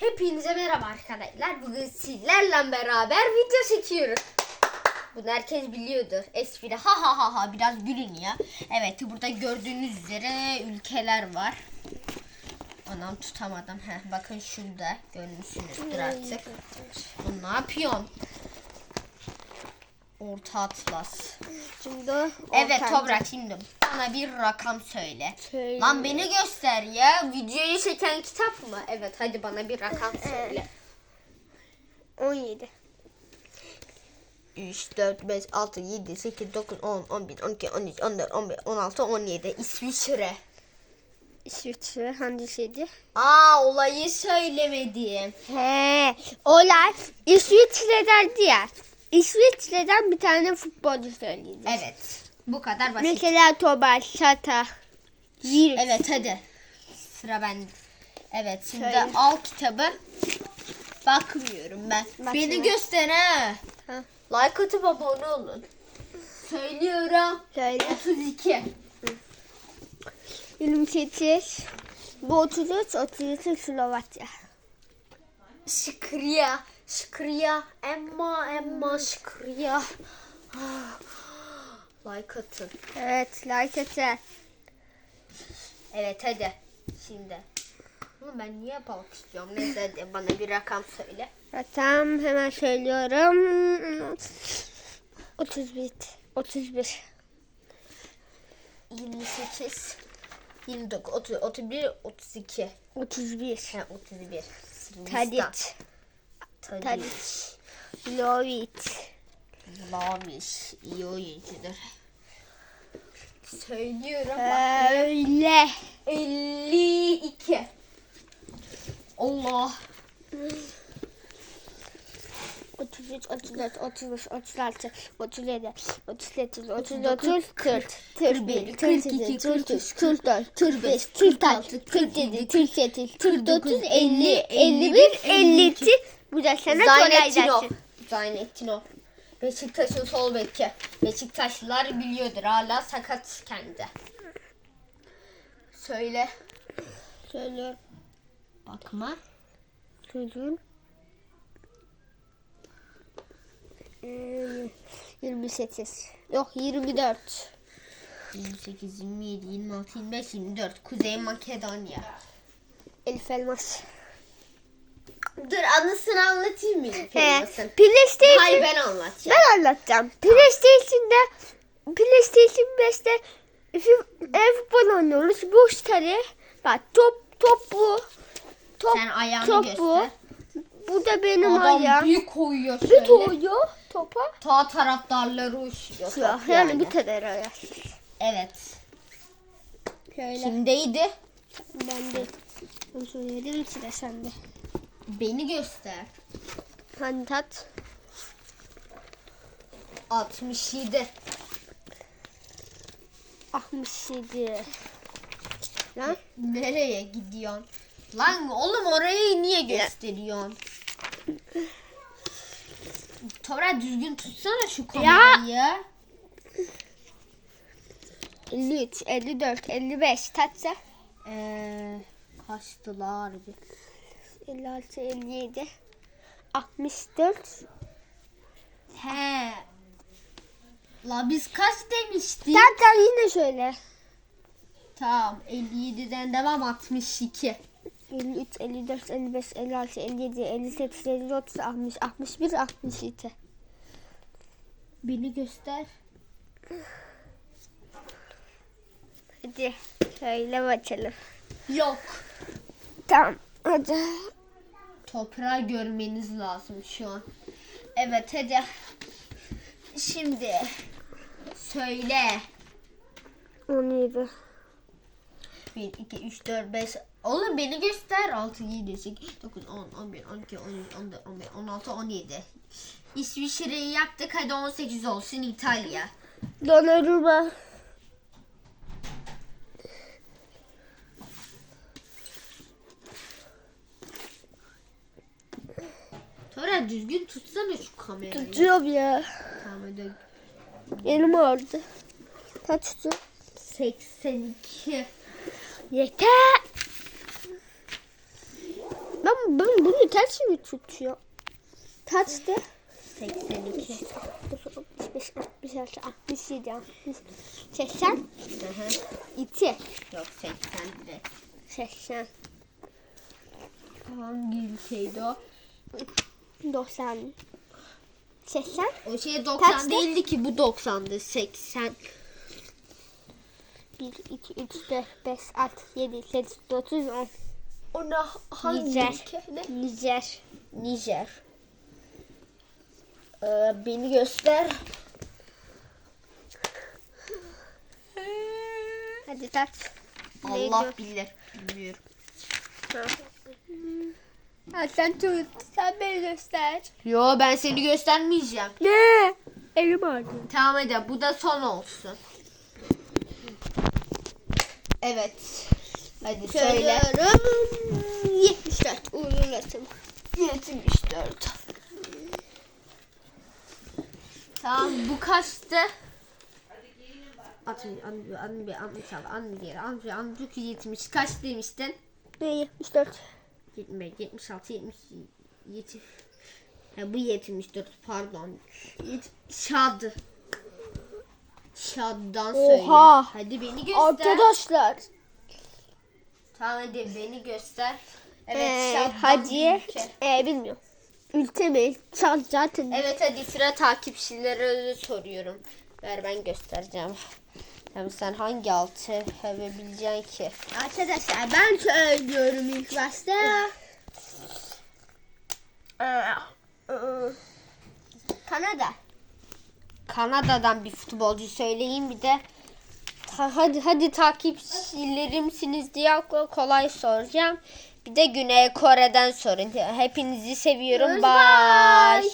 Hepinize merhaba arkadaşlar. Bugün sizlerle beraber video çekiyoruz. Bunu herkes biliyordur. Espri ha ha ha ha biraz gülün ya. Evet burada gördüğünüz üzere ülkeler var. Anam tutamadım. Heh, bakın şurada görmüşsünüzdür artık. Bu ne yapıyorsun? Orta Atlas. Şimdi Evet orta- Toprak şimdi bana bir rakam söyle. Söyle. Lan beni göster ya. Videoyu çeken kitap mı? Evet hadi bana bir rakam söyle. 17. 3, 4, 5, 6, 7, 8, 9, 10, 11, 12, 13, 14, 15, 16, 17. İsviçre. İsviçre hangisiydi? Aa olayı söylemedim. He, olay İsviçre'den diğer. İsviçre'den bir tane futbolcu söyleyeceğim. Evet. Bu kadar basit. Mesela Tobal, Şata, Virüs. Evet hadi. Sıra bende. Evet şimdi Söyle. al kitabı. Bakmıyorum ben. Bakma. Beni göster ha. Ha. Like atıp abone olun. Söylüyorum. Söyle. 32. 28. Bu 33, 33 Slovakya. Şükriya. Şükriya. Emma Emma şükriya. like atın. Evet, like atın. Evet hadi. Şimdi. Ama ben niye balık istiyorum? Neyse hadi bana bir rakam söyle. Tamam, hemen söylüyorum. 31. 31. 28. 29, 30, 31, 32. 31. Ha, 31. Sırbistan. Tadic. Lovit. Laviş. iyi oyuncudur. Söylüyorum. Öyle. 52. Allah. 33, 34, 35, 36, 37, 38, 39, 40, 41, 42, 43, 44, 45, 46, 47, 48, 49, 50, 51, 52. Bu da sana Zaynettinov. Zaynettinov. Beşiktaş'ın sol beki. Beşiktaşlılar biliyordur. Hala sakat kendi. Söyle. Söylüyorum. Bakma. Çocuğun. Ee, 28. Yok 24. 28, 27, 26, 25, 24. Kuzey Makedonya. Elif Elmas. Dur anısını anlatayım mı? Elmas'ın? PlayStation. Hayır ben anlatacağım. Ben anlatacağım. PlayStation'da PlayStation 5'te fi- e, futbol oynuyoruz. Bu tane bak top top bu. Top, Sen ayağını top göster. bu. Bu da benim Adam ayağım. büyük koyuyor Bir şöyle. koyuyor topa. Ta taraftarları uçuyor. Ya, yani yani. bu kadar ayak. Evet. Şöyle. Kimdeydi? Ben de bunu söyledim sıra sende. Beni göster. Hadi tat. 67. 67. Lan Nereye gidiyorsun? Lan oğlum orayı niye gösteriyorsun? Tora düzgün tutsana şu kamerayı. 53, 54, 55 tatsa. Eee kaçtılar bir. 56, 57, 64, He. La biz kaç demiştik? Tamam tamam yine söyle. Tamam 57'den devam 62. 53, 54, 55, 56, 57, 58, 59, 60, 61, 62. Beni göster. Hadi söyle bakalım. Yok. Tamam hadi. Toprağı görmeniz lazım şu an. Evet hadi. Şimdi söyle. 17. 1, 2, 3, 4, 5. Oğlum beni göster. 6, 7, 8, 9, 10, 11, 12, 13, 14, 15, 16, 17. İsviçre'yi yaptık. Hadi 18 olsun İtalya. Donnarumma. düzgün tutsana şu kamerayı. Tutuyorum ya. Kamerada elim ağrıdı. Kaç tutun? 82. Yeter. Ben, ben bunu ters mi tutuyor? Kaçtı? 82. 65, 66, 67, 60, 80. Hı hı. 2. Yok 80 direkt. 80. Hangi ülkeydi o? 90. 80. O şey 90 Kaçtı? değildi ki bu 90'dı. 80. 1, 2, 3, 4, 5, 6, 7, 8, 9, 10. Ona hangi Nijer. ülke? Ne? Nijer. Nijer. Ee, beni göster. Hadi tat. Allah bilir. Bilmiyorum. Ha, sen tut. Sen beni göster. Yo ben seni göstermeyeceğim. Ne? Elim ağrıyor. Tamam hadi bu da son olsun. Evet. Hadi söyle. Söylüyorum. 74 uzun resim. 74. Tamam bu kaçtı? Atın anı anı anı anı anı anı anı anı anı anı anı anı anı anı anı 75, 76, 77. Ha, bu 74 pardon. Şad. Şad'dan söyle. Oha. Hadi beni göster. Arkadaşlar. Tamam hadi beni göster. Evet ee, Şad'dan hadi. Ee, bilmiyorum. Ülke mi? Şad zaten. Evet hadi sıra takipçilere soruyorum. Ver ben göstereceğim. Hem sen hangi altı hevebileceksin ki? Arkadaşlar ben söylüyorum ilk başta. Ee, e, Kanada. Kanada'dan bir futbolcu söyleyin bir de ta, hadi hadi takipçilerimsiniz diye kolay soracağım. Bir de Güney Kore'den sorun. Hepinizi seviyorum. Bye. bye.